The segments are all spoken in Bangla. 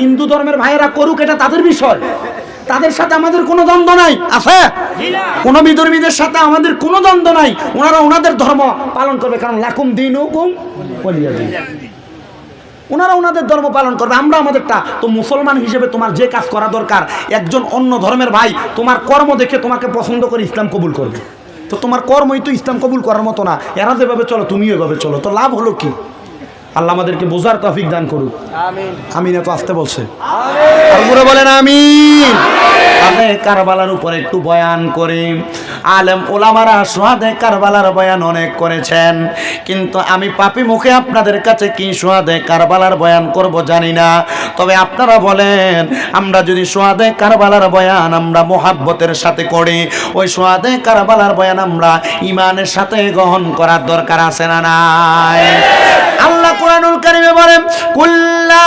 হিন্দু ধর্মের ভাইয়েরা করুক, এটা তাদের বিষয়। তাদের সাথে আমাদের কোনো দ্বন্দ্ব নাই, আছে? কোনো বিধর্মীদের সাথে আমাদের কোনো দ্বন্দ্ব নাই। ওনারা ওনাদের ধর্ম পালন করবে, কারণ লাকুম দিন। ওনারা ওনাদের ধর্ম পালন করবে, আমরা আমাদেরটা। তো মুসলমান হিসেবে তোমার যে কাজ করা দরকার, একজন অন্য ধর্মের ভাই তোমার কর্ম দেখে তোমাকে পছন্দ করে ইসলাম কবুল করবে। তো তোমার কর্মই তো ইসলাম কবুল করার মতো না। এরা যেভাবে চলো, তুমিও এভাবে চলো। তো লাভ হলো কি? আল্লাহ আমাদেরকে বোঝার তফিক দান করুক। আমিন। এত আসতে বলছে। তারপরে বলেন আমিন। আমি কারবালার উপর একটু বয়ান করি। আলেম ওলামারা সোহাদে কারবালার বয়ান অনেক করেছেন। কিন্তু আমি পাপি মুখে আপনাদের কাছে কি সোহাদে কারবালার বয়ান করব জানি না। তবে আপনারা বলেন আমরা যদি সোহাদে কারবালার বয়ান আমরা মোহাব্বতের সাথে করি ওই সোহাদে কারবালার বয়ান আমরা ইমানের সাথে গ্রহণ করার দরকার আছে না নাই? কোরআনুল কারিমে বলেন কুল্লা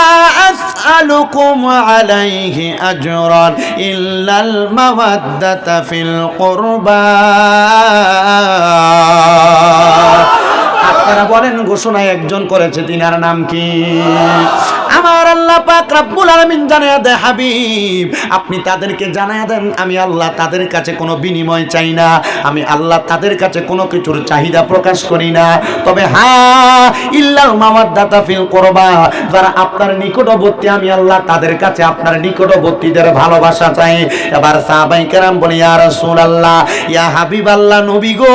আসআলুকুম আলাইহি আজরান ইল্লাল মাওয়াদ্দাতা ফিল কুরবা। আপনারা বলেন ঘোষণা একজন করেছে, তিনার নাম কি? আমার আল্লাহ পাক রাব্বুল আলামিন জানায়া দেয়, হাবিব, আপনি তাদেরকে জানায়া দেন, আমি আল্লাহ তাদের কাছে কোনো বিনিময় চাই না, আমি আল্লাহ তাদের কাছে কোনো কিছুর চাহিদা প্রকাশ করি না। তবে হ্যাঁ ইল্লাল মাওয়াদ্দাতা ফিল কুরবা, যারা আপনার নিকটবর্তী, আমি আল্লাহ তাদের কাছে আপনার নিকটবর্তীদের ভালোবাসা চাই। এবার সাহাবাই কেরাম বলি, ইয়া রাসূলুল্লাহ, ইয়া হাবিব আল্লাহ নবী গো,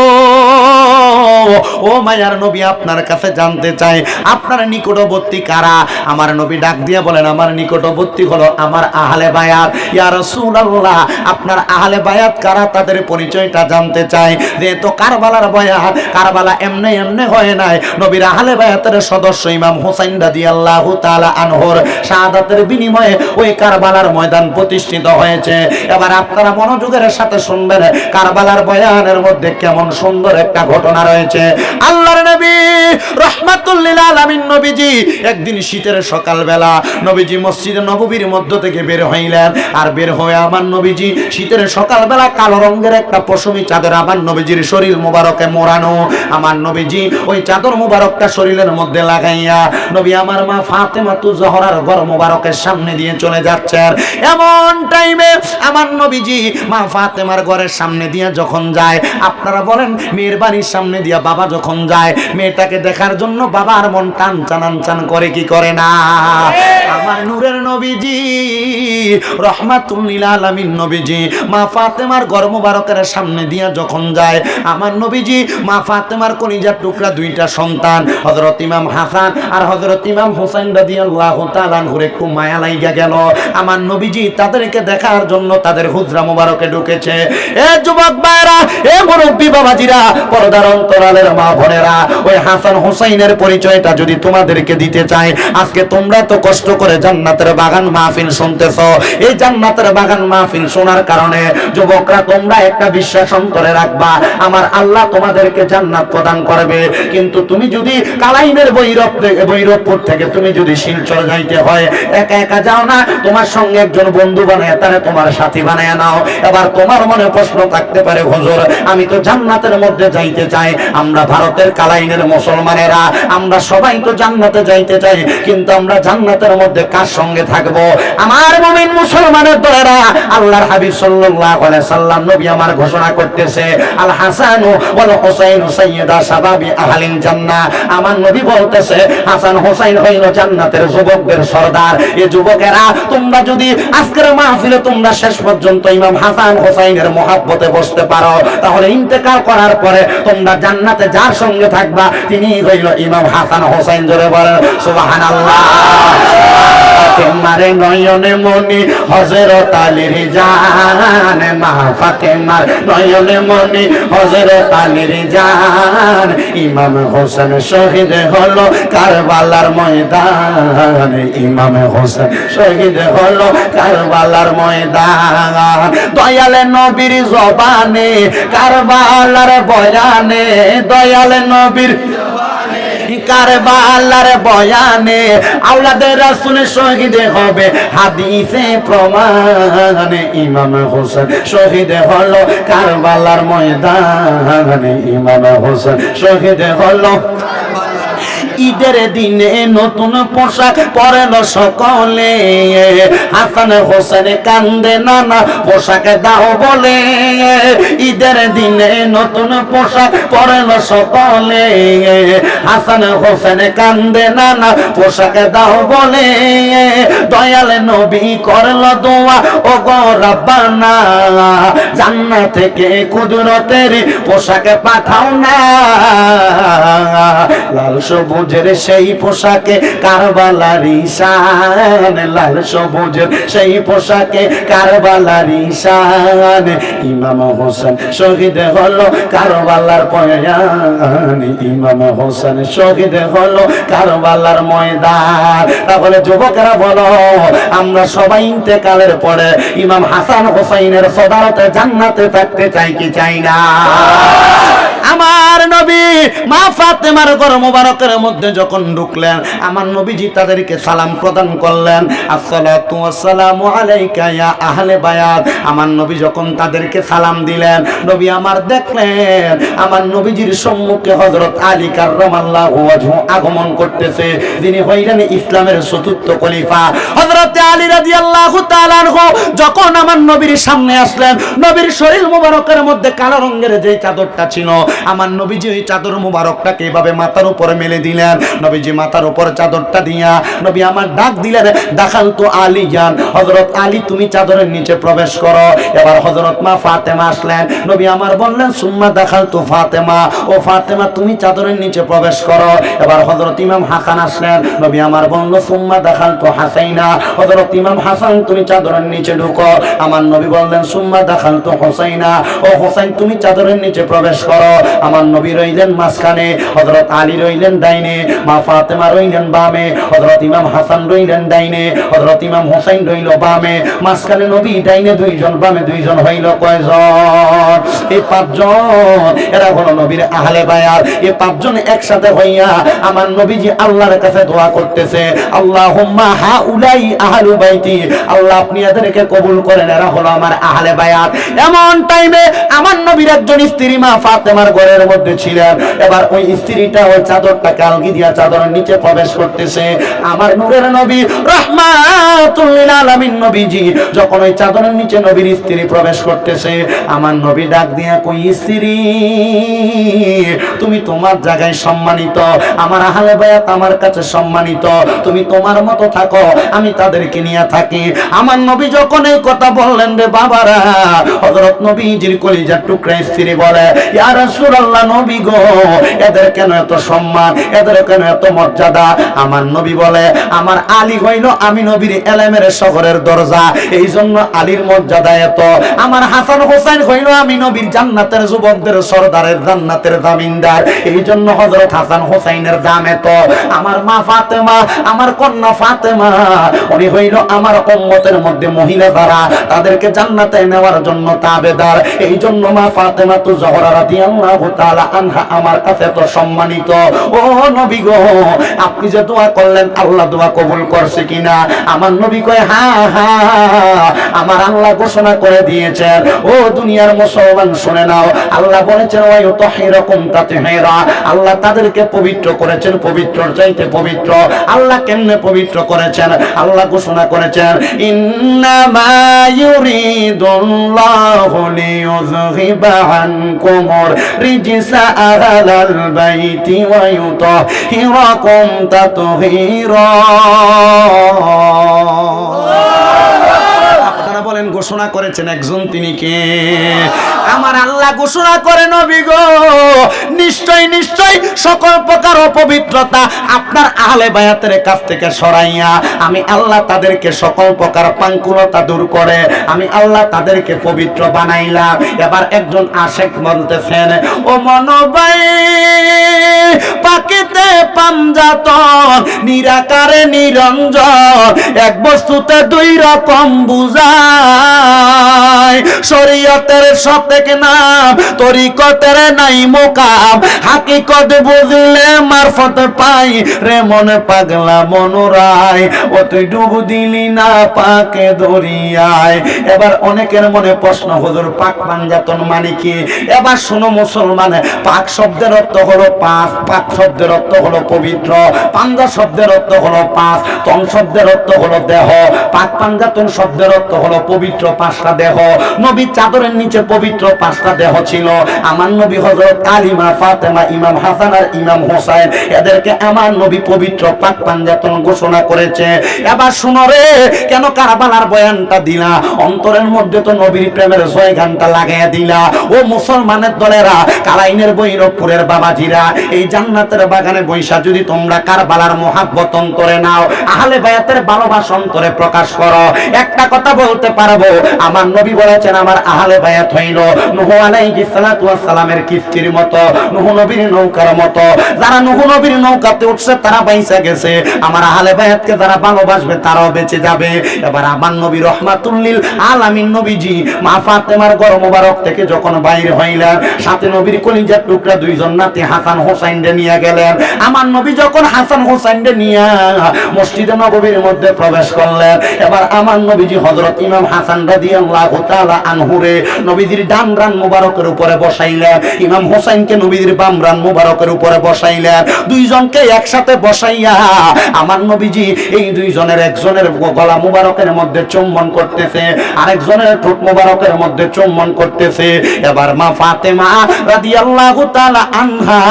ও মায়ার নবী, আপনার কাছে জানতে চাই, আপনার নিকটবর্তী কারা? আমার নবী ডাক দিয়ে বলেন, আমার নিকটবর্তী হলো আমার আহলে বায়াত। ইয়া রাসূলুল্লাহ, আপনার আহলে বায়াত কারা? তাদের পরিচয়টা জানতে চাই। যেহেতু কারবালার বয়াত, কারবালা এমনি এমনি হয় নাই। নবীর আহলে বায়াতের সদস্য ইমাম হুসাইন রাদিয়াল্লাহু তাআলা আনহর শাহাদাতের বিনিময়ে ওই কারবালার ময়দান প্রতিষ্ঠিত হয়েছে। এবার আপনারা মনোযোগের সাথে শুনবেন, কারবালার বয়ানের মধ্যে কেমন সুন্দর একটা ঘটনা রয়েছে। আল্লাহর নবী রহমাতুল্লিল আলামিন নবীজি, একদিন শীতের সকালবেলা নবীজি মসজিদে নববীর মধ্য থেকে বের হইলেন। আর বের হয়ে আমার নবীজি শীতের সকালবেলা কালো রঙের একটা পশমি চাদর আমার নবীজির শরীর মোবারকে মোড়ানো। আমার নবীজি ওই চাদর মোবারকটা শরীরের মধ্যে লাগাইয়া, নবী, আমার মা ফাতেমা তু জহরার ঘর মোবারকের সামনে দিয়ে চলে যাচ্ছেন। এমন টাইমে আমার নবীজি মা ফাতেমার ঘরের সামনে দিয়ে যখন যায়, আপনারা বলেন মেয়ের বাড়ির সামনে দিয়ে বাবা যখন যায়, মেয়েটাকে দেখার জন্য বাবার মন টান চানান চান করে কি করে না? আমার নূরের নবীজি রহমাতুল্লিল আলামিন নবীজি, মা ফাতেমার ঘর মোবারকের সামনে দিয়ে যখন যায়, আমার নবীজি, মা ফাতেমার কলিজার টুকরা দুইটা সন্তান, হযরত ইমাম হাসান আর হযরত ইমাম হোসেন রাদিয়াল্লাহু তাআলা আনহুর একটু মায়া লাইগা গেল। আমার নবীজি তাদেরকে দেখার জন্য তাদের হুজরা মোবারকে ঢুকেছে। এ যুবক ভাইরা এ মুরব্বী বাবাজিরা, পর্দার অন্তরালের মা বোনেরা, ওই হাসান হোসাইনের পরিচয়টা যদি তোমাদেরকে দিতে চাই, আজকে তোমরা তো কষ্ট করে জান্নাতের বাগান মাহফিল শুনতেছ। এই জান্নাতের বাগান মাহফিল শোনার কারণে যুবকরা, তোমরা একটা বিশ্বাস অন্তরে রাখবা, আমার আল্লাহ তোমাদেরকে জান্নাত প্রদান করবে। কিন্তু তুমি যদি কালাইনের বৈরব থেকে বৈরবপুর থেকে তুমি যদি শিলচর যাইতে হয়, একা একা যাও না, তোমার সঙ্গে একজন বন্ধু বানায়, তারে তোমার সাথী বানায় নাও। এবার তোমার মনে প্রশ্ন থাকতে পারে, হুজুর, আমি তো জান্নাতের মধ্যে যাইতে চাই, আমরা ভারতের কালাইনের মুসলমানেরা, আমরা সবাই তো জান্নাতে যাইতে চাই, কিন্তু আমরা জান্নাতের মধ্যে কার সঙ্গে থাকব? আমার মুমিন মুসলমানের দলেরা আল্লাহর হাবিব সাল্লাল্লাহু আলাইহি সাল্লাম নবী আমার ঘোষণা করতেছে, আল হাসান ওয়াল হুসাইন সাইয়্যিদা শাবাবি আহলিল জান্নাহ। আমার নবী বলতেছে, হাসান হুসাইন হইল জান্নাতের যুবকদের সর্দার। এই যুবকেরা, তোমরা যদি আজকের মাহফিলে তোমরা শেষ পর্যন্ত ইমাম হাসান হুসাইনের মহাব্বতে বসতে পারো, তাহলে ইন্তেকাল করার পরে তোমরা জান্নাতে যার সঙ্গে থাকবা তিনি হইল ইমাম হাসান হোসাইন। জোরে বলেন, সুবহানাল্লাহ। ফাতেমারে নয়নে মনি হযরত আলীর জান, মা ফাতেমার নয়নে মনি হযরত আলীর জান, ইমাম হোসেন শহীদ হলো কারবালার ময়দান, ইমাম হোসেন শহীদ হলো কারবালার ময়দান। দয়ালে নবীর জবানে, কারবালার বয়ানে, দয়ালে নবীর কারবালার বয়ানে আওলাদের রাসূল শহীদ হবে। হাদিসে প্রমাণে ইমাম হোসেন শহীদ হলো কারবালার ময়দানে। ইমাম হোসেন শহীদ হলো ঈদের দিনে নতুন পোশাক পরেল সকলে। হাসান হোসেন কান্দে, নানা, পোশাক দাও বলে। ঈদের দিনে নতুন পোশাক পরেল সকলে। হাসান হোসেন কান্দে, নানা, পোশাক দাও বলে। দয়াল নবী করল দোয়া ও গো রাব্বানা, জান্নাত থেকে কুদরতের পোশাকে পাঠাও না। লাল সবুজের সেই পোশাকে কারবালার ঈশান, লাল সবুজের সেই পোশাকে কারবালার ঈশান। ইমাম হোসেন শহীদ হলো কারবালার পয়ান ইমাম হোসেন শহীদ হলো কারবালার ময়দান। তাহলে যুবকেরা বলো, আমরা সবাই ইন্তেকালের পরে ইমাম হাসান হোসাইনের সদারতে জান্নাতে থাকতে চাই কি চাই না? আমার নবী মা ফাতেমার ঘর মোবারকের মধ্যে যখন ঢুকলেন, আমার নবীজি তাদেরকে সালাম প্রদান করলেন। ইয়া আহলে বায়াত। আমার নবী যখন তাদেরকে সালাম দিলেন, নবী আমার দেখলেন, আমার নবীজির সম্মুখে হযরত আলী কাররামাল্লাহু আগমন করতেছে, যিনি হইলেন ইসলামের চতুর্থ খলিফা। হযরত আলী তাআলা আনহু যখন আমার নবীর সামনে আসলেন, নবীর শরীর মোবারকের মধ্যে কালো রঙের যে চাদরটা ছিল আমার নবীজি ওই চাদর মুবারকটাকে এভাবে মাথার উপরে মেলে দিলেন। নবীজি মাথার উপর চাদরটা দিয়া নবী আমার ডাক দিলেন দেখাল তো আলী যান হজরত আলী, তুমি চাদরের নিচে প্রবেশ করো। এবার হজরত মা ফাতেমা আসলেন। নবী আমার বললেন, সুম্মা দেখাল তো ফাতেমা। ও ফাতেমা, তুমি চাদরের নিচে প্রবেশ করো। এবার হজরত ইমাম হাসান আসলেন। নবী আমার বলল, সুম্মা দেখাল তো হাসাইনা। হজরত ইমাম হাসান, তুমি চাদরের নিচে ঢুকো। আমার নবী বললেন, সুম্মা দেখাল তো হোসাইনা। ও হোসাইন, তুমি চাদরের নিচে প্রবেশ করো। আমার নবী রইলেন মাঝখানে হজরত আলী রইলেন ডাইনে, মা ফাতেমা রইলেন বামে হজরত ইমাম হাসান রইলেন ডাইনে হজরত ইমাম হোসাইন রইল বামে, মাঝখানে নবী ডাইনে দুইজন, বামে দুইজন হইল কয়জন? এই পাঁচজন, এরা হলো নবীর আহলে বায়ার এই পাঁচজন একসাথে হইয়া আমার নবীজি আল্লাহর কাছে দোয়া করতেছে, আল্লাহুম্মা হাউলাই আহলু বাইতি। আল্লাহ, আপনি এদেরকে কবুল করেন, এরা হলো আমার আহলে বায়াত। এমন টাইমে আমার নবীর একজন স্ত্রী, মা ফাতেমার ঘরের মধ্যে ছিলেন এবার ওই স্ত্রীটা ওই চাদরটাকে আলগি দিয়া চাদরের নিচে প্রবেশ করতেছে। আমার নূরের নবী রহমাতুল্লিল আলামিন নবীজি, যখন ওই চাদরের নিচে নবীর স্ত্রী প্রবেশ করতেছে, আমার নবী ডাক দিয়া কই, স্ত্রী, তুমি তোমার জায়গায় সম্মানিত, আমার আহলে বায়াত আমার কাছে সম্মানিত, তুমি তোমার মতো থাকো, আমি তাদেরকে নিয়ে থাকি। আমার নবী যখন এই কথা বললেন রে বাবারা, হযরত নবীজির কলিজার টুকরা স্ত্রী বলে, ইয়া রাসূলুল্লাহ নবী গো, এদের কেন এত সম্মান, এদের কেন এত মর্যাদা? আমার নবী বলে, আমার আলী হইল আমি নবীর এলেমের শহরের দরজা এই জন্য আলীর মর্যাদা এত। আমার হাসান হোসেন হইল আমি নবীর জান্নাতের যুবকদের সরদারের জান্নাতের জামিনদার এই জন্য হযরত হাসান হোসেনের দাম এত। আমার মা ফাতেমা, আমার কন্যা ফাতেমা, উনি হইল আমার উম্মতের মধ্যে মহিলা যারা, তাদেরকে জান্নাতে নেওয়ার জন্য তাবেদার এই জন্য মা ফাতেমা তো জহরা রাদিয়াল্লাহু আমার কাছে তো সম্মানিত। ও নবী গো, আপনি যে দোয়া করলেন, আল্লাহ দোয়া কবুল করছে কিনা? আমার নবী হ্যাঁ হ্যাঁ আমার আল্লাহ ঘোষণা করে দিয়েছেন। ও দুনিয়ার মুসলমান, শুনে নাও, আল্লাহ বলেছেন আল্লাহ তাদেরকে পবিত্র করেছেন পবিত্র চাইতে পবিত্র। আল্লাহ কেমনে পবিত্র করেছেন? আল্লাহ ঘোষণা করেছেন, ইন্নামা ইউরিদুল্লাহু আনকুমুর বাইতি ওয়া ইউতাহিরাকুম তাতহিরা। আপনারা বলেন, ঘোষণা করেছেন একজন তিনি কে? আমার আল্লাহ ঘোষণা করে নবী গো। নিশ্চয় নিশ্চয়, সকল প্রকার অপবিত্রতা আপনার আহলে বায়াতের কাছ থেকে সরাইয়া আমি আল্লাহ তাদেরকে সকল প্রকার পাঙ্কুলতা দূর করে, আমি আল্লাহ তাদেরকে পবিত্র বানাইলাম। এবার একজন আশেক বলতেছেন, ও মনোবাই পাকিতে পামজাতন, নিরাকারে নিরঞ্জন, এক বস্তুতে দুই রকম বুঝা নাই। শরীয়তের নাম, তরিকতের নাই মোকাম। হাকিকত মারফত পাই রে মনে পাগলা ও তুই দিলি না পাকে দরিয়ায়। এবার অনেকের মনে প্রশ্ন পাক পাঞ্জাতন মানে কি? এবার শোনো মুসলমান, পাক শব্দের অর্থ হলো পাঁচ, পাক শব্দের অর্থ হলো পবিত্র, পাঞ্জা শব্দের অর্থ হলো পাঁচ তন শব্দের অর্থ হলো দেহ, পাক পাঞ্জাতন শব্দের অর্থ হলো পবিত্র পাঁচটা দেহ। নবীর চাদরের নিচে পবিত্র পাঁচটা দেহ ছিল। আমার নবী হজরত আলিমা ফাতেমা, ইমাম হাসান আর ইমাম হোসাইন, এদেরকে আমার নবী পবিত্র পাক পাঞ্জাতন ঘোষণা করেছে। এবার শুনো রে, কেন কারবালার বয়ানটা দিলা? অন্তরের মধ্যে তো নবীর প্রেমের জয় গানটা লাগাইয়া দিলা। ও মুসলমানের দলেরা, কালাইনের বৈরবপুরের বাবাজিরা, এই জান্নাতের বাগানে বৈশা যদি তোমরা কারবালার মহাব্বত অন্তরে নাও, আহলে বায়াতের ভালোবাসা অন্তরে প্রকাশ করো। একটা কথা বলতে পারব আমার নবী বলেছেন, আমার আহলে বায়াত হইল নুহু আলাইহিস সালাতু ওয়াস সালামের কিস্তির মতো, নুহু নবীর নৌকার মতো। যারা নুহু নবীর নৌকাতে উঠছে, তারা বাইসা গেছে। আমার আহলে বায়াতকে যারা ভালোবাসবে, তারাও বেঁচে যাবে। এবার আমার নবী রহমাতুল্লিল আলামিন নবীজি, মা ফাতেমার গর মোবারক থেকে যখন বাইরে হইলেন, সাথে নবীর কলিজার টুকরা দুইজন নাতি হাসান হোসাইন নিয়ে গেলেন। আমার নবী যখন হাসান হোসাইন নিয়ে মসজিদে নববীর মধ্যে প্রবেশ করলেন, এবার আমার নবীজি হযরত ইমাম হাসান রাদিয়াল্লাহু তাআলা আনহুরে নবীজির ডান রান মোবারকের উপরে বসাইলেন, ইমাম হোসাইনকে নবীজির বাম রান মোবারকের উপরে বসাইলেন, দুইজনকে একসাথে বসাইয়া আমার নবীজি এই দুইজনের একজনের গলা মুবারকের মধ্যে চুম্বন করতেছে, আরেকজনের ঠোঁট মুবারকের মধ্যে চুম্বন করতেছে। এবার মা ফাতেমা রাদিয়াল্লাহু তাআলা আনহা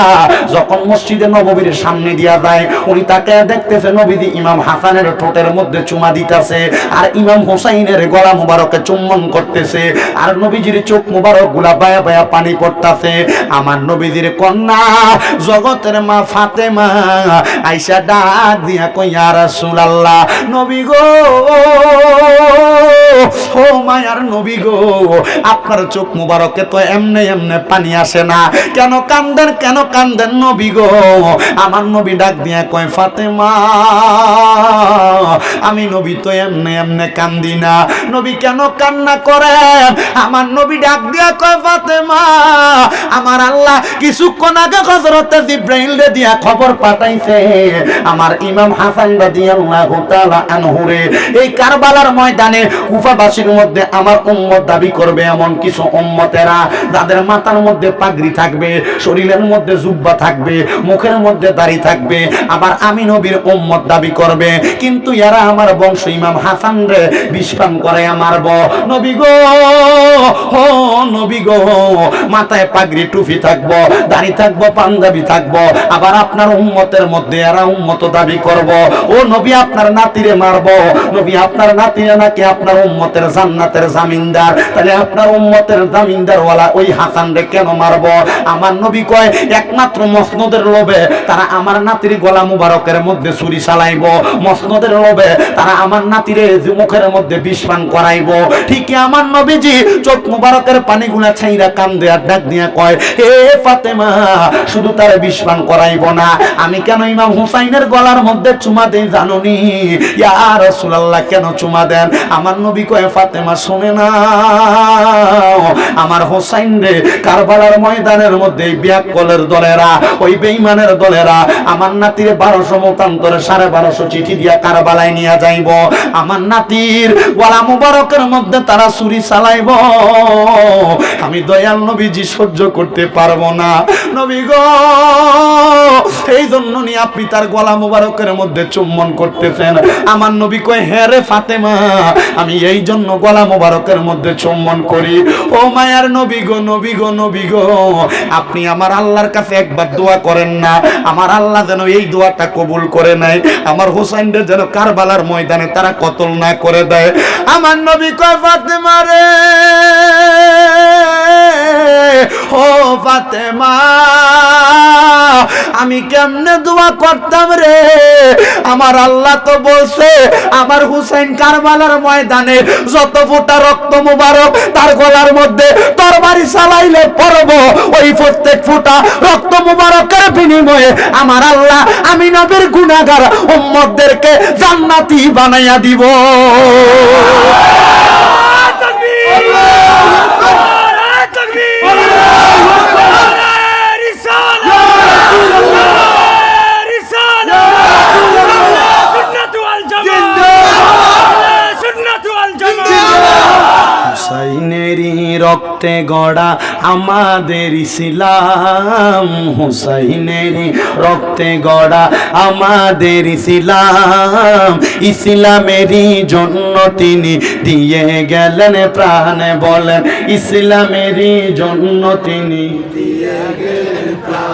যখন মসজিদে নববীর সামনে দিয়া যায়, উনি তাকে দেখতেছে, নবীজি ইমাম হাসানের ঠোঁটের মধ্যে চুমা দিতেছে, আর ইমাম হোসাইনের গলা মুবারকে চুম্বন করতেছে। আর নবীজির চোখ মুবারকগুলা বায়া বায়া পানি পড়তাছে। আমার নবীজির কন্যা, জগতের মা ফাতেমা, আইসা ডাক দিয়া কইয়া, রাসূলুল্লাহ, নবী গো! ও মায়ার নবী গো, আপনার চোখ মুবারকে তো এমনে এমনে পানি আসে না। কেন কান্দেন কেন কান্দেন নবী গো? আমার নবী ডাক দিয়া কয়, ফাতেমা, আমি নবী তো এমনে এমনে কান্দি না। নবী কেন কান্না করেন আমার নবী ডাক দিয়া কয়, ফাতেমা, আমার আল্লাহ কিছুক্ষণ আগে হযরতে জিব্রাইল রে দিয়া খবর পাঠাইছে। আমার ইমাম হাসান রাদিয়াল্লাহু তাআলা আনহুরে এই কারবালার ময়দানে কুফাবাসীর মধ্যে আমার উম্মত দাবি করবে এমন কিছু উম্মতেরা যাদের মাথার মধ্যে পাগড়ি থাকবে, শরীরের মধ্যে জুব্বা থাকবে, মুখের মধ্যে দাড়ি থাকবে, আবার আমি নবীর উম্মত দাবি করবে। কিন্তু এরা আমার বংশ ইমাম হাসান রে বিষপান করে আমার ব নবী গো ও নবী গো, মাথায় পাগড়ি, টুপি থাকব, দাড়ি থাকব, পাঞ্জাবি থাকব, আবার আপনার উম্মতের মধ্যে এরা উম্মত দাবি করব। ও নবী, আপনার নাতিরে মারবো। নবী, আপনার নাতিরে নাকি আপনার উম্মতের জান্নাতের জামিনদার। তাহলে আপনার উম্মতের জামিনদার ওয়ালা ওই হাসান রে কেন মারবো? আমার নবী কয়, একমাত্র মসনদের লোভে তারা আমার নাতির গলা মুবারকের মধ্যে ছুরি চালাইব। মসনদের লোভে তারা আমার নাতিরে মুখের মধ্যে বিষপান করাইব। ঠিকই আমার নবীজি চোখ মুবারকের পানিগুলা ছাইরা কান দেয়া ডাক দিয়া কয়, হে ফাতেমা, শুধু তার বিষপান করাইব না। আমি কেন ইমাম হুসাইনের গলার মধ্যে চুমা দেই জানুনি? ইয়া রাসূলুল্লাহ, কেন চুমা দেন? আমার নবী কয়, ফাতেমা, শুনে না। আমার হোসাইন রে, কারবালার ময়দানের মধ্যে এই ব্যাককলের দলেরা, ওই বেঈমানের দলেরা, আমার নাতির বারোশো মতান্তরে সাড়ে বারোশো চিঠি দিয়া কারবালায় নিয়ে যাইব। আমার নাতির গলা মুবারকের মধ্যে তারা ছুরি চালাইব। আমি দয়াল নবীজি সহ্য করতে পারব না। নবী গো এই জন্য নিয়ে আপনি তার গলা মুবারকের মধ্যে চুম্বন করতেছেন। আমার নবী কয় হ্যাঁ রে ফাতেমা, আমি এই জন্য গলা মুবারকের মধ্যে চুম্বন করি। ও মায়ার নবী গো নবী গো নবী গো, আপনি আমার আল্লাহর কাছে একবার দোয়া করেন না। আমার আল্লাহ যেন এই দোয়াটা কবুল করে নেয়। আমার হোসাইনদের যেন কারবালার ময়দানে তারা কতল না করে দেয়। আমার নবী কয়, ফাতেমা রে। ও ফাতেমা, আমি কেমনে দোয়া করতাম রে? আমার আল্লাহ তো বলছে, আমার হুসাইন কারবালার ময়দানে যত ফোটা রক্ত মুবারক তার গলার মধ্যে তরবারি চালাইলে পরব ওই প্রত্যেক ফোটা রক্ত মুবারকের বিনিময়ে আমার আল্লাহ, আমি নবীর গুণাগার উম্মতদেরকে জান্নাতি বানাইয়া দিব। রক্তে গড়া আমাদের ইসলাম। হুসাইনেরই রক্তে গড়া আমাদের ইসলাম। ইসলামেরই জন্য তিনি দিয়ে গেলেন প্রাণে বলেন। ইসলামেরই জন্য তিনি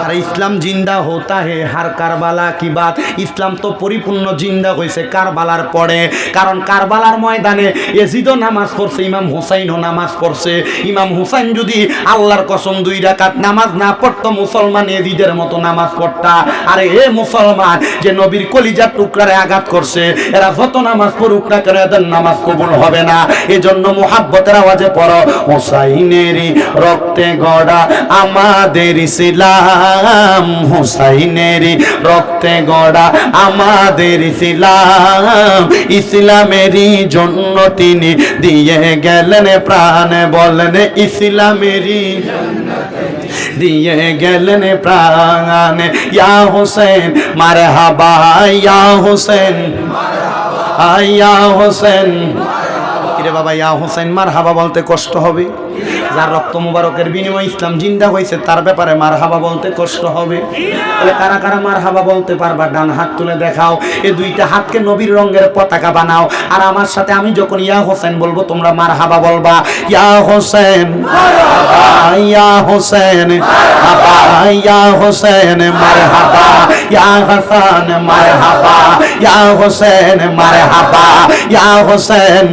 আর ইসলাম জিন্দা হোতা হে, হার কারবালা কি বাত? ইসলাম তো পরিপূর্ণ জিন্দা হয়েছে কারবালার পরে। কারণ কারবালার ময়দানে এজিদও নামাজ পড়ছে, ইমাম হুসাইনও নামাজ পড়ছে। ইমাম হুসাইন যদি আল্লাহর কসম দুই রাকাত নামাজ না পড়তো, মুসলমান এজিদের মতো নামাজ পড়তা। আরে এ মুসলমান, যে নবীর কলিজার টুকরারে আঘাত করছে, এরা যত নামাজ পড়ুক না কেন এদের নামাজ কবুল হবে না। এজন্য মোহাব্বতের আওয়াজে পড়ো হুসাইনেরই রক্তে গড়া আমাদের ইসলাম। হুসাইনেরই রক্তে গড়া আমাদের ইসলাম। ইসলামেরই জন্য তিনি দিয়ে গেলেন প্রাণ, বলেন ইসলামেরই দিয়ে গেলেন প্রাণ। ইয়া হোসেন মারে হাবা ইয়া হোসেন ইয়া হোসেন। কিরে বাবা, ইয়া হোসেন মার হাবা বলতে কষ্ট হবে? যার রক্ত মুবারকের বিনিময়ে ইসলাম জিন্দা হয়েছে, তার ব্যাপারে মার হাবা বলতে কষ্ট হবে। তাহলে কারা কারা মার হাবা বলতে পারবা? ডান হাত তুলে দেখাও। এই দুইটা হাতকে নবীর রঙের পতাকা বানাও। আর আমার সাথে আমি যখন ইয়া হোসেন বলব, তোমরা মার হাবা বলবা, ইয়া হোসেন ইয়া হোসেন ইয়া হোসেন মার হাবা ইয়া হাসান মার হাবা ইয়া হোসেন মার হাবা ইয়া হোসেন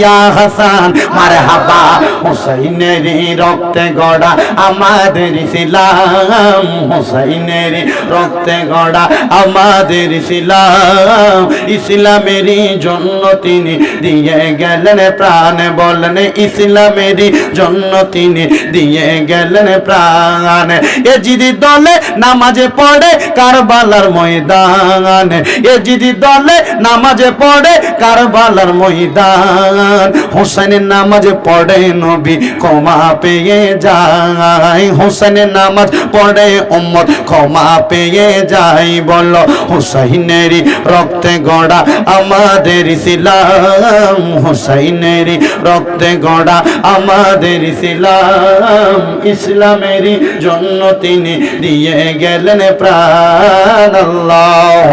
ইয়া হাসান মার হাবা হুসাইনের রক্তে গড়া আমাদের ইসলাম। হুসাইনের রক্তে গড়া আমাদের ইসলাম। ইসলামেরই জন্য তিনি দিয়ে গেলেন প্রাণ, বলেন ইসলামেরই জন্য তিনি দিয়ে গেলেন প্রাণ। এ জিদি দলে নামাজে পড়ে কারবালার ময়দান, এ জিদি দলে নামাজে পড়ে কারবালার ময়দান হোসেনের নামাজে পড়ে নবী ক্ষমা পেয়ে যায়। হোসেনের নামাজ পড়ে উম্মত ক্ষমা পেয়ে যায়। বলো, হুসাইনেরই রক্তে গড়া আমাদের ইসলাম। হুসাইনেরই রক্তে গড়া আমাদের ইসলাম। ইসলামেরই জন্য তিনি দিয়ে গেলেন প্রাণ। আল্লাহ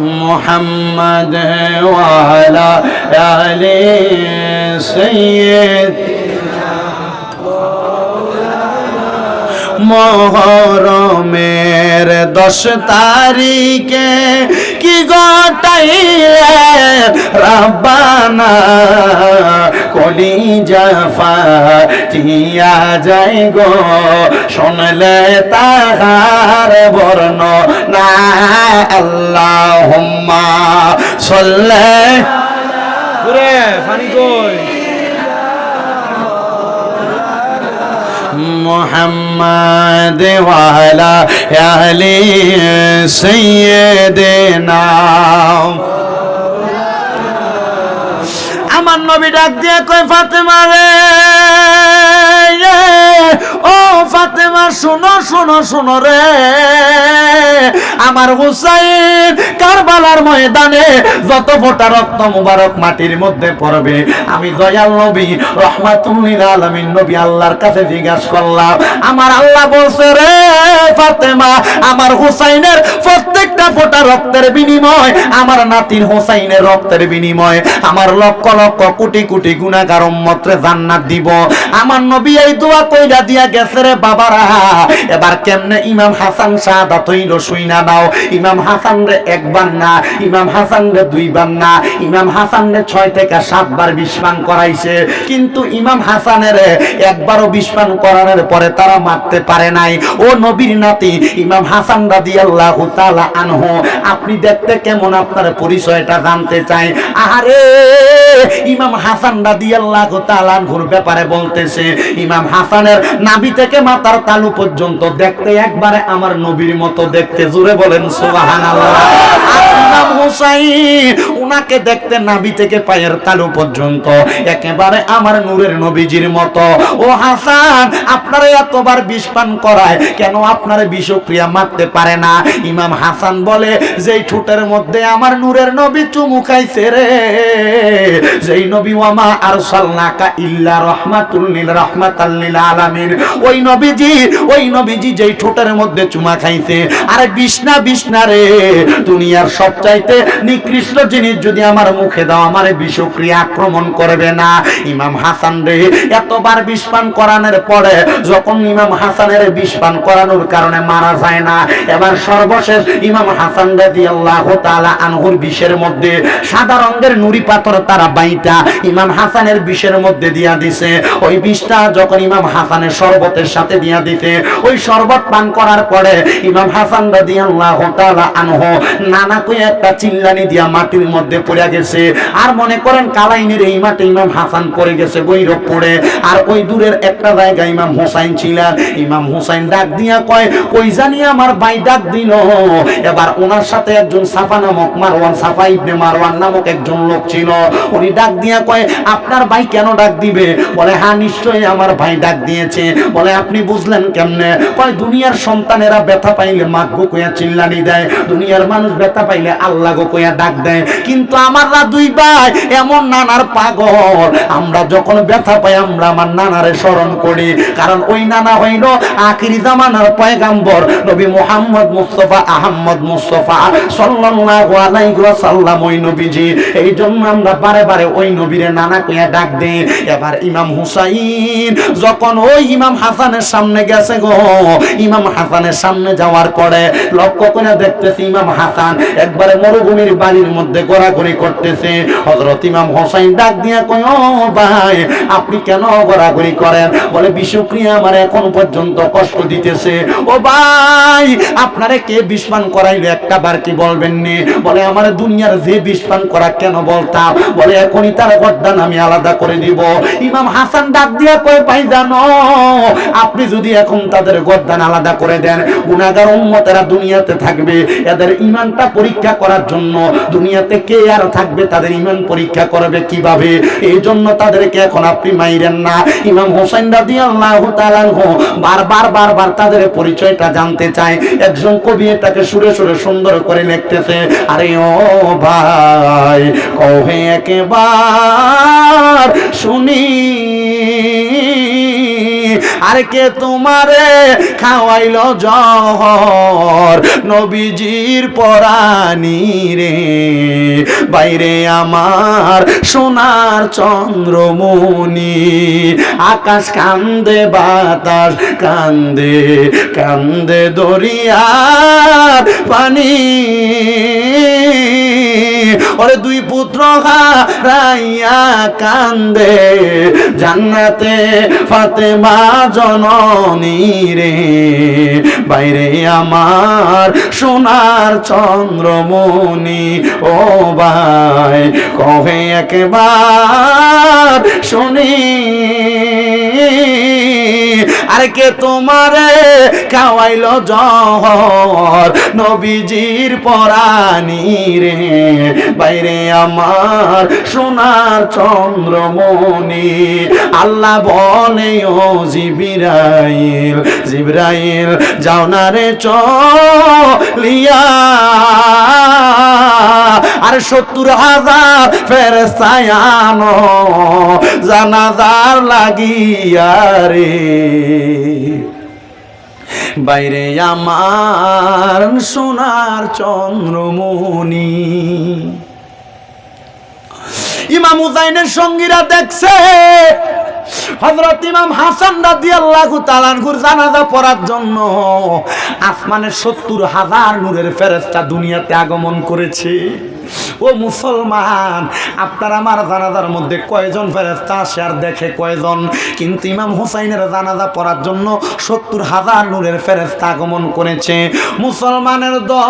محمد وعلى آل سيد محرم دس تاریخ গটাইলে রাব্বানা কলি জাফা টিয়া যাই গো, শুনলে তাহার বর্ণ না। আল্লাহ সল্লে। ফানি কই? محمد وعلى آل سيدنا আমার নবী ডাক দিয়ে কই ফাতেমা রে ও ফাতেমা, শোনো শোনো শোনো রে। আমার হুসাইন কারবালার ময়দানে যত ফোটা রক্ত মুবারক মাটির মধ্যে পড়বে, আমি দয়াল নবী, রহমাতুল্লিল আলামিন নবী আল্লাহর কাছে জিজ্ঞাসা করলাম, আমার আল্লাহ বলছে রে ফাতেমা, আমার হুসাইনের প্রত্যেকটা ফোটা রক্তের বিনিময়, আমার নাতির হুসাইনের রক্তের বিনিময়, আমার লক্ষ লক্ষ কোটি কোটি গুণাগার উম্মতরে জান্নাত দিব। আমার নবী এই দোয়া কইরা দিয়া গেছে রে বাবারা। এবার কেমনে ইমাম হাসান শাহাদাত হইল শুইনা নাও? ইমাম হাসান রে একবার না, ইমাম হাসান রে দুইবার না, ইমাম হাসান রে ছয় থেকে সাতবার বিস্মান করাইছে। কিন্তু ইমাম হাসানের একবারও বিস্মান করানোর পরে তারা মারতে পারে নাই। ও নবীর নাতি ইমাম হাসান রাদিয়াল্লাহু তাআলা আনহু, আপনি দেখতে কেমন আপনার পরিচয়টা জানতে চাই? আহারে, ইমাম হাসান রাদিয়াল্লাহু তাআলা আনহুর ব্যাপারে বলতেছে, ইমাম হাসানের নাভি থেকে মাথার তালু পর্যন্ত দেখতে একবারে আমার নবীর মতো দেখতে। জুড়ে বলেন সুবহানাল্লাহ। ওনাকে দেখতে নাভি থেকে পায়ের তালু পর্যন্ত। একেবারে আমার নূরের নবীজির মতো। ও হাসান, আপনারা এতবার বিষ পান করায় কেন আপনার বিষক্রিয়া মারতে পারে না? ইমাম হাসান বলে, যেই ঠোঁটের মধ্যে আমার নূরের নবী চুমু খাইছে রে, যেই নবী ওয়ামা আর সাল্লাকা ইল্লা রহমাতুল লিল রহমাতাল লিল আলামিন। ওই নবীজি ওই নবীজি যেই ঠোঁটের মধ্যে চুমা খাইছে। আরে বিষ্ণা বিষ্ণা রে। দুনিয়ার সবচাইতে নিকৃষ্ট জিনিস যদি আমার মুখে দাও, আমার বিষক্রিয়া আক্রমণ করবে না। ইমাম হাসান রে, এতবার বিষ পান করানোর পরে যখন ইমাম হাসানের বিষ পান করানোর কারণে মারা যায় না, এবার সর্বশেষ ইমাম হাসান রাদি আল্লাহ তালা আনহুর বিষের মধ্যে সাদা রঙের নুড়ি পাথর তারা বাইটা ইমাম হাসানের বিষের মধ্যে দিয়া দিছে। ওই বিষটা যখন ইমাম হাসানের শরবতের সাথে দিয়া দিতে ওই শরবত পান করার পরে ইমাম হাসান রাদি আল্লাহ তালা আনহু নানা কই একটা চিল্লানি দিয়া মাটির মধ্যে পড়ে গেছে। আর মনে করেন কালাইনের এই মাঠে ইমাম হাসান পড়ে গেছে, গৈরব পড়ে। আর ওই দূরের একটা জায়গায় ইমাম হোসাইন ছিলেন। ইমাম হোসাইন ডাক দিয়া কয়, কই জানি আমার ভাই ডাক দিল। এবার ওনার সাথে একজন সাফা নামক মারওয়ান, সাফা ইবনে মারওয়ান নামক একজন লোক ছিল। উনি ডাক দিয়া কয়, আপনার ভাই কেন ডাক দিবে? বলে হ্যাঁ নিশ্চয়ই আমার ভাই ডাক দিয়েছে। বলে, আপনি বুঝলেন কেমনে? কয়, দুনিয়ার সন্তানেরা ব্যথা পাইলে মাগ্য কইয়া চিল্লানি দেয়। দুনিয়ার মানুষ ব্যথা পাইলে আল্লাহ গো কইয়া ডাক দেয়। কিন্তু আমাররা দুই ভাই, এমন নানার পাগল। আমরা যখন ব্যথা পাই, আমরা আমার নানারে স্মরণ করি। কারণ ওই নানা হইল আখিরি জামানার পয়গাম্বর। নবী মুহাম্মদ মুস্তফা আহমদ মুস্তফা সাল্লাল্লাহু আলাইহি ওয়াসাল্লাম ওই নবীজি। এই জন্য আমরা বারে বারে ওই নবীরে নানা কইয়া ডাক দেই। এবার ইমাম হুসাইন যখন ওই ইমাম হাসানের সামনে গেছে গো, ইমাম হাসানের সামনে যাওয়ার পরে লক্ষ্য করে দেখতেছি ইমাম হাসান একবারে মরুভূমির বাড়ির মধ্যে ঘোরাঘুরি করতেছে। হযরত ইমাম হোসাইন ডাক দিয়া কয়, ও ভাই, আপনি কেন ঘোরাঘুরি করেন? বলে বিষক্রিয়া আমার এখন পর্যন্ত কষ্ট দিতেছে। ও ভাই, আপনারে কে বিষপান করাইলো? একটা বার কি বলবেন নি বলে, আমার দুনিয়ার যে বিষপান করা কেন বলতাম? বলে, এখনই তার গর্দান আমি আলাদা করে দিব। ইমাম হাসান ডাক দিয়া কয়, ভাই, জানো, আপনি যদি এখন তাদের গর্দান আলাদা করে দেন গুনাগার উম্মতেরা দুনিয়াতে থাকবে। এদের ইমানটা পরীক্ষা করার জন্য দুনিয়াতে কে আর থাকবে? তাদের ইমান পরীক্ষা করবে কীভাবে? এই জন্য তাদেরকে এখন আপনি মাইরেন না। ইমাম হোসেন রাদি আল্লাহ বারবার বারবার তাদের পরিচয়টা জানতে চায়। একজন কবি এটাকে সুরে সুরে সুন্দর করে লিখতেছে, আরে ও ভাই, কহে একেবার শুনি। আর কে তোমারে খাওয়াইল জহর নবীজির পরানি রে। বাইরে আমার সোনার চন্দ্রমণি। আকাশ কান্দে, বাতাস কান্দে কান্দে দরিয়ার পানি। ওরে দুই পুত্র হারাইয়া কান্দে। জান্নাতে ফাতেমা জননী রে। বাইরে আমার সোনার চন্দ্রমণি ও ভাই কহে একবার শুনি? আর কে তোমারে খাওয়াইল জহর নবীজির পরানি রে। বাইরে আমার সোনার চন্দ্রমণি। আল্লাহ বলে, ও জিবিরাইল, জিব্রাইল, যাও না রে চলিয়া। আর সত্তর হাজার ফেরস্তায়ানো জানাজার লাগিয়া রে। বাইরে আমার সোনার চন্দ্রমণি। ইমাম হুসাইনের সঙ্গীরা দেখছে। হযরত ইমাম হাসান রাদিয়াল্লাহু তাআলার জানাজা পড়ার জন্য আসমানের সত্তর হাজার নূরের ফেরেশতা দুনিয়াতে আগমন করেছে। ও মুসলমান, আপনার আমার জানাজার মধ্যে কয়জন ফেরেস্তা আসে আর দেখে কয়জন? কিন্তু ইমাম হুসাইনের জানাজা পড়ার জন্য সত্তর হাজার নূরের ফেরেস্তা আগমন করেছে। মুসলমানের দল,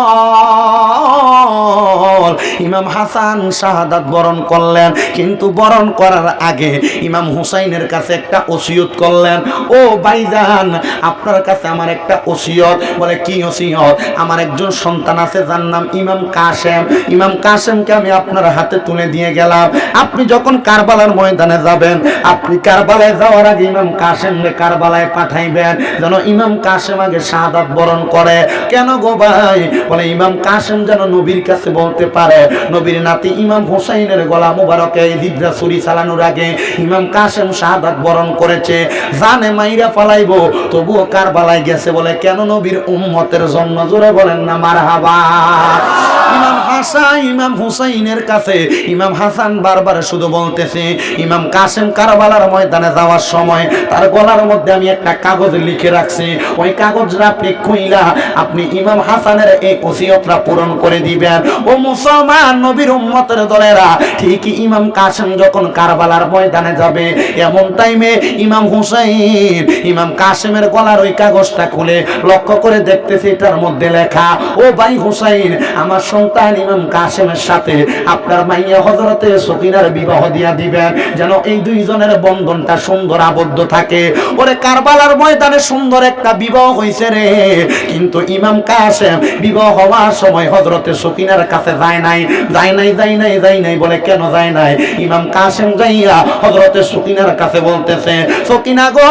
ইমাম হাসান শাহাদাত বরণ করলেন। কিন্তু বরণ করার আগে ইমাম হুসাইনের কাছে একটা ওসিয়ত করলেন। ও বাইজান আপনার কাছে আমার একটা ওসিয়ত। বলে, কি ওসিয়ত? আমার একজন সন্তান আছে যার নাম ইমাম কাশেম। ইমাম কাসেমকে আমি আপনার হাতে তুলে দিয়ে গেলাম। আপনি যখন কারবালার ময়দানে যাবেন, আপনি কারবালায় যাওয়ার আগে ইমাম কাসেমকে কারবালায় পাঠাইবেন, যেন ইমাম কাসেম আগে শাহাদাত বরণ করে। কেন গো ভাই? বলে, ইমাম কাসেম যেন নবীর কাছে বলতে পারে, নবীর নাতি ইমাম হোসাইনের গলা মুবারকে দিবরা ছুরি চালানোর আগে ইমাম কাসেম শাহাদাত বরণ করেছে। জানে মাইরা ফালাইবো, তবুও কারবালায় গেছে বলে, কেন নবীর উম্মতের জন্য জোরে বলেন না, মারহাবা। ইমাম হাসান ইমাম হুসাইনের কাছে। ইমাম হাসান বারবার শুধু বলতেছে, ইমাম কাসেম কারবালার ময়দানে যাওয়ার সময় তার গলার মধ্যে আমি একটা কাগজ লিখে রাখছি। ওই কাগজটা আপনি খুইলা, আপনি ইমাম হাসানের এই ওসিয়তটা পূরণ করে দিবেন। ও মুসলমান, নবীর উম্মতের দলেরা, ঠিকই ইমাম কাসেম যখন কারবালার ময়দানে যাবে, এমন টাইমে ইমাম হুসাইন, ইমাম কাসেমের গলার ওই কাগজটা খুলে লক্ষ্য করে দেখতেছি এটার মধ্যে লেখা, ও ভাই হুসাইন, আমার সন্তান ইমাম কাসেমের সাথে আপনার মাইয়া হজরতে সকিনার বিবাহ দিয়া দিবেন। যেন এই দুইজনের বন্ধনটা সুন্দর আবদ্ধ থাকে। ওরে কারবালার ময়দানে সুন্দর একটা বিবাহ হয়েছে রে। কিন্তু ইমাম কাসেম বিবাহ হওয়ার সময় হজরতে সকিনার কাছে যায় নাই। যায় নাই যায় নাই যায় নাই বলে কেন যায় নাই? ইমাম কাসেম যাইয়া হজরতে সকিনার কাছে বলতেছে সকিনা গো,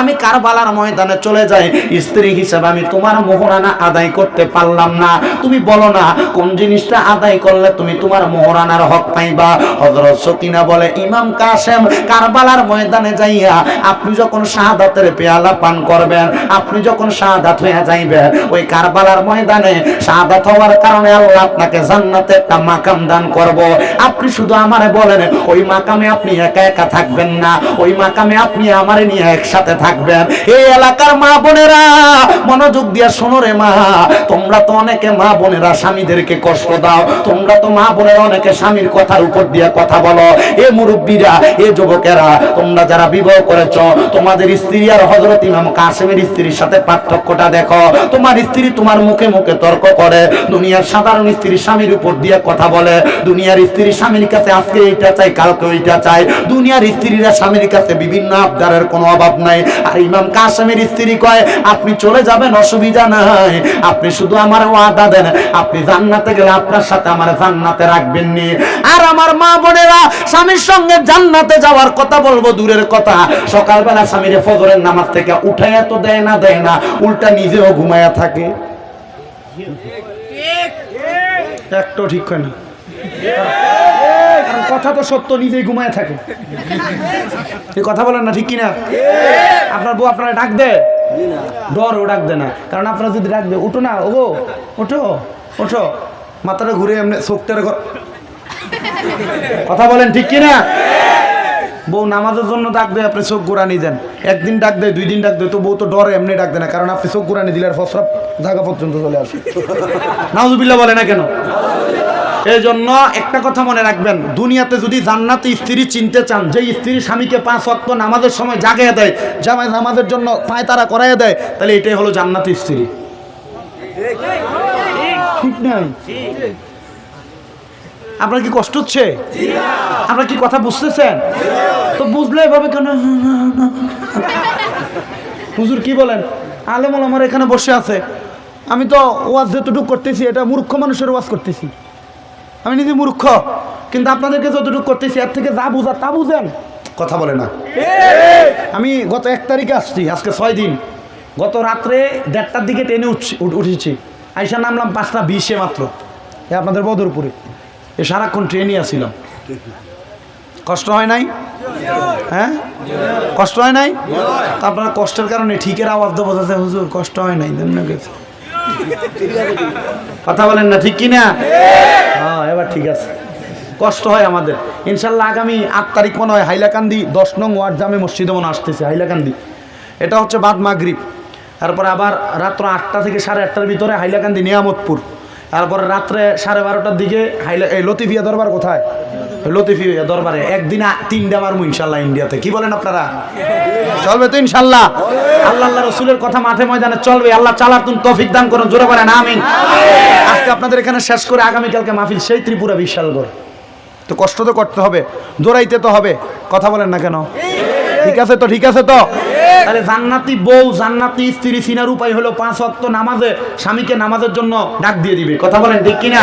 আমি কারবালার ময়দানে চলে যাই। স্ত্রী হিসেবে আমি তোমার মোহরানা আদায় করতে পারলাম না। তুমি বলো না, কোন জিনিসটা আদায় করলে তুমি তোমার মোহরানার হক পাইবা? হজরত সকিনা বলে, ইমাম কাসেম কারবালার ময়দানে যাইয়া আপনি যখন শাহাদাতের পেয়ালা পান করবেন, আপনি যখন শাহাদাত হয়ে যাইবেন ওই কারবালার ময়দানে শাহাদাত হওয়ার কারণে আল্লাহ আপনাকে জান্নাতে একটা মাকাম দান করব। আপনি শুধু আমারে বলেন, ওই মাকামে আপনি একা একা থাকবেন না, ওই মাকামে আপনি আমারে নিয়ে একসাথে থাকবেন। এই এলাকার মা বোনেরা, মনোযোগ দিয়া শোনো রে মা, তোমরা তো অনেকে মা বোনেরা, স্বামীদেরকে কষ্ট দাও। তোমরা তো মা বোনেরা অনেকে স্বামীর কথার উপর দিয়ে কথা বলো। এ মুরব্বীরা, এ যুবকেরা, তোমরা যারা বিবাহ করেছ, তোমাদের স্ত্রী আর হজরত ইমাম কাসেমের স্ত্রীর সাথে পার্থক্যটা দেখো। তোমার স্ত্রী তোমার মুখে মুখে তর্ক করে, দুনিয়ার সাধারণ স্ত্রী স্বামীর উপর দিয়ে কথা বলে। দুনিয়ার স্ত্রী স্বামীর কাছে আজকে এইটা চাই, কালকে ওইটা চাই। দুনিয়ার স্ত্রীরা স্বামীর কাছে বিভিন্ন আবদারের কোনো অভাব নাই। আর ইমাম কাসেমের স্ত্রী কয়, আপনি চলে যাবেন, অসুবিধা নাই। আপনি শুধু আমার ওয়াদা দেন আপনি জান্নাতে গেলে আপনার সাথে আমার জান্নাতে রাখবেন নি আর আমার মা বোনেরা, স্বামীর সঙ্গে জান্নাতে যাওয়ার কথা বলব, দূরের কথা। সকালবেলা স্বামীর ফজরের নামাজ থেকে উঠাইয়া তো দেয় না দেয় না। উল্টা নিজেও ঘুমায়া থাকে। একটাও ঠিক হয় না। কথা তো সত্য, নিজেই ঘুমায় থাকে। কথা বলেন না, ঠিক কিনা? আপনার বউ আপনারা ডাক দে ডর, ও ডাক দে না। কারণ আপনার যদি ডাকবে, উঠো না, ওগো, ওঠো ওঠো। মাথাটা ঘুরে এমনি চোখটারে কথা বলেন ঠিক কিনা? বউ নামাজের জন্য ডাকবে আপনি চোখ ঘুরানি দেন। একদিন ডাক দেয় দুই দিন ডাক দেয়, তো বউ তো ডরে, এমনি ডাক দেয় না, কারণ আপনি চোখ ঘুরানি দিলে আর ফসরা জায়গা পর্যন্ত চলে আসে। নাউজুবিল্লাহ বলে না কেন? এই জন্য একটা কথা মনে রাখবেন, দুনিয়াতে যদি জান্নাতে স্ত্রী চিনতে চান যে স্ত্রী স্বামীকে পাঁচ ওয়াক্ত নামাজের সময় জাগিয়ে দেয়, জামাই নামাজের জন্য পায় তারা করাইয়া দেয়, তাহলে এটাই হলো জান্নাতি স্ত্রী। ঠিক নাই? আপনার কি কষ্ট হচ্ছে? আপনার কি কথা বুঝতেছেন? তো বুঝলে এভাবে কেন? হুজুর কি বলেন? আলেমল আমার এখানে বসে আছে। আমি তো ওয়াজ যেতটুকু করতেছি, এটা মূর্খ মানুষের ওয়াজ করতেছি। আমি নিজে মূর্খ, কিন্তু আপনাদেরকে যতটুকু করতেছি, এর থেকে যা বুঝা তা বুঝেন। কথা বলে না। আমি গত এক তারিখে আসছি, আজকে ছয় দিন। গত রাত্রে দেড়টার দিকে ট্রেনে উঠছি উঠেছি। আইসা নামলাম পাঁচটা বিশে মাত্র। আপনাদের বদরপুরে। এ সারাক্ষণ ট্রেনই আসছিলাম কষ্ট হয় নাই? হ্যাঁ? কষ্ট হয় নাই? তা আপনার কষ্টের কারণে ঠিকের আওয়াজ দেবো যাচ্ছে হুজুর, কষ্ট হয় নাই, দেন গেছে। কথা বলেন না, ঠিক কি না হ্যাঁ এবার ঠিক আছে। কষ্ট হয় আমাদের। ইনশাল্লাহ আগামী আট তারিখ মনে হয় হাইলাকান্দি দশ নং ওয়ার্ড জামে মসজিদে মনে আসতেছে, হাইলাকান্দি। এটা হচ্ছে বাদ মাগরিব। তারপরে আবার রাত্র আটটা থেকে সাড়ে আটটার ভিতরে হাইলাকান্দি নিয়ামতপুর। তারপরে রাত্রে সাড়ে বারোটার দিকে এই লতিফিয়া দরবার কোথায়? লতিফিয়া দরবারে একদিন তিনটা ইনশাল্লাহ ইন্ডিয়াতে। কি বলেন আপনারা? চলবে তো ইনশাল্লাহ। আল্লাহ আল্লাহ রসুলের কথা মাঠে ময়দানে চলবে। আল্লাহ তফিক দান করুন, জোরে আজকে আপনাদের এখানে শেষ করে আগামীকালকে মাহফিল, সেই ত্রিপুরা বিশালগড়। তো কষ্ট তো করতে হবে, দৌড়াইতে তো হবে। কথা বলেন না কেন? ঠিক আছে তো, ঠিক আছে তো? তাহলে জান্নাতি বউ, জান্নাতি স্ত্রী চিনার উপায় হলো পাঁচ অক্ত নামাজে স্বামীকে নামাজের জন্য ডাক দিয়ে দিবে। কথা বলেন ঠিক কিনা?